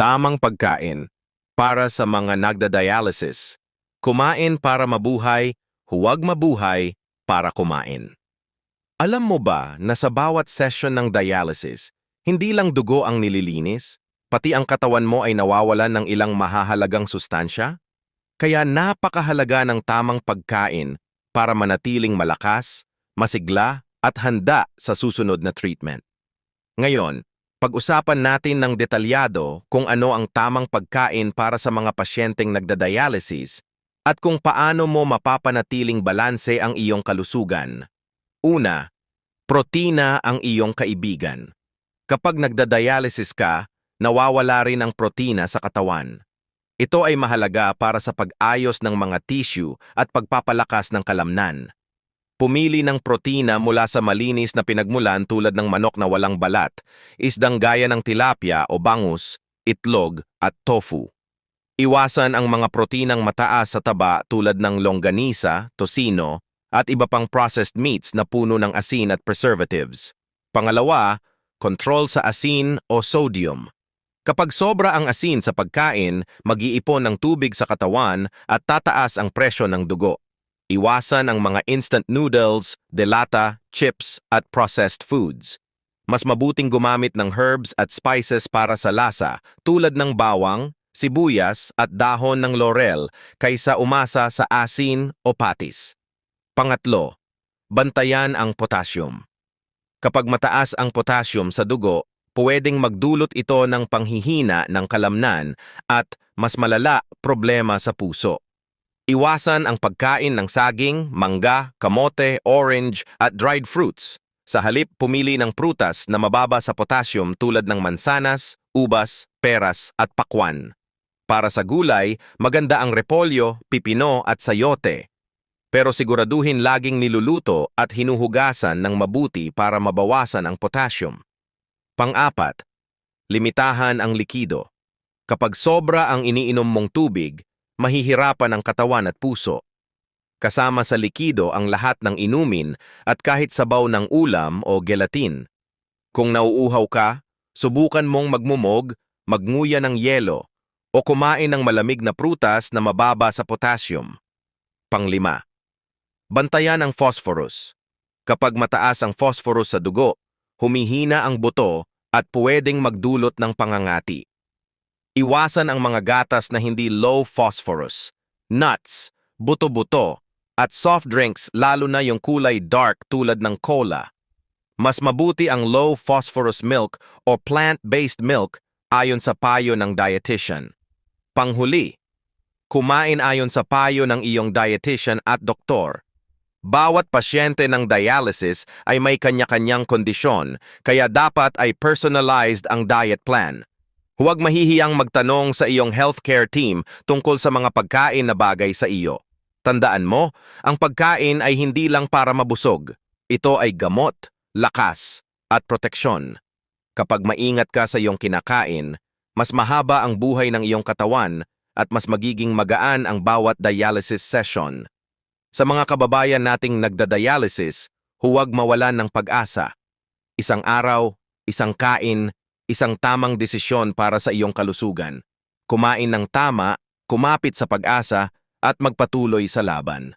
Tamang pagkain para sa mga nagda-dialysis. Kumain para mabuhay, huwag mabuhay para kumain. Alam mo ba na sa bawat session ng dialysis, hindi lang dugo ang nililinis, pati ang katawan mo ay nawawalan ng ilang mahahalagang sustansya? Kaya napakahalaga ng tamang pagkain para manatiling malakas, masigla at handa sa susunod na treatment. Ngayon, pag-usapan natin ng detalyado kung ano ang tamang pagkain para sa mga pasyenteng nagda-dialysis at kung paano mo mapapanatiling balanse ang iyong kalusugan. Una, protina ang iyong kaibigan. Kapag nagda-dialysis ka, nawawala rin ang protina sa katawan. Ito ay mahalaga para sa pag-ayos ng mga tissue at pagpapalakas ng kalamnan. Pumili ng protina mula sa malinis na pinagmulan tulad ng manok na walang balat, isdang gaya ng tilapia o bangus, itlog at tofu. Iwasan ang mga protinang mataas sa taba tulad ng longganisa, tosino, at iba pang processed meats na puno ng asin at preservatives. Pangalawa, control sa asin o sodium. Kapag sobra ang asin sa pagkain, mag-iipon ng tubig sa katawan at tataas ang presyo ng dugo. Iwasan ang mga instant noodles, delata, chips at processed foods. Mas mabuting gumamit ng herbs at spices para sa lasa tulad ng bawang, sibuyas at dahon ng laurel kaysa umasa sa asin o patis. Pangatlo, bantayan ang potassium. Kapag mataas ang potassium sa dugo, pwedeng magdulot ito ng panghihina ng kalamnan at mas malala problema sa puso. Iwasan ang pagkain ng saging, mangga, kamote, orange at dried fruits. Sa halip, pumili ng prutas na mababa sa potassium tulad ng mansanas, ubas, peras at pakwan. Para sa gulay, maganda ang repolyo, pipino at sayote. Pero siguraduhin laging niluluto at hinuhugasan ng mabuti para mabawasan ang potassium. Pang-apat, limitahan ang likido. Kapag sobra ang iniinom mong tubig, mahihirapan ang katawan at puso. Kasama sa likido ang lahat ng inumin at kahit sabaw ng ulam o gelatin. Kung nauuhaw ka, subukan mong magmumog, magnguya ng yelo, o kumain ng malamig na prutas na mababa sa potassium. Panglima, bantayan ang phosphorus. Kapag mataas ang phosphorus sa dugo, humihina ang buto at pwedeng magdulot ng pangangati. Iwasan ang mga gatas na hindi low phosphorus, nuts, buto-buto, at soft drinks lalo na yung kulay dark tulad ng cola. Mas mabuti ang low phosphorus milk o plant-based milk ayon sa payo ng dietitian. Panghuli, kumain ayon sa payo ng iyong dietitian at doktor. Bawat pasyente ng dialysis ay may kanya-kanyang kondisyon, kaya dapat ay personalized ang diet plan. Huwag mahihiyang magtanong sa iyong healthcare team tungkol sa mga pagkain na bagay sa iyo. Tandaan mo, ang pagkain ay hindi lang para mabusog. Ito ay gamot, lakas, at proteksyon. Kapag maingat ka sa iyong kinakain, mas mahaba ang buhay ng iyong katawan at mas magiging magaan ang bawat dialysis session. Sa mga kababayan nating nagda-dialysis, huwag mawalan ng pag-asa. Isang araw, isang kain, isang tamang desisyon para sa iyong kalusugan. Kumain ng tama, kumapit sa pag-asa, at magpatuloy sa laban.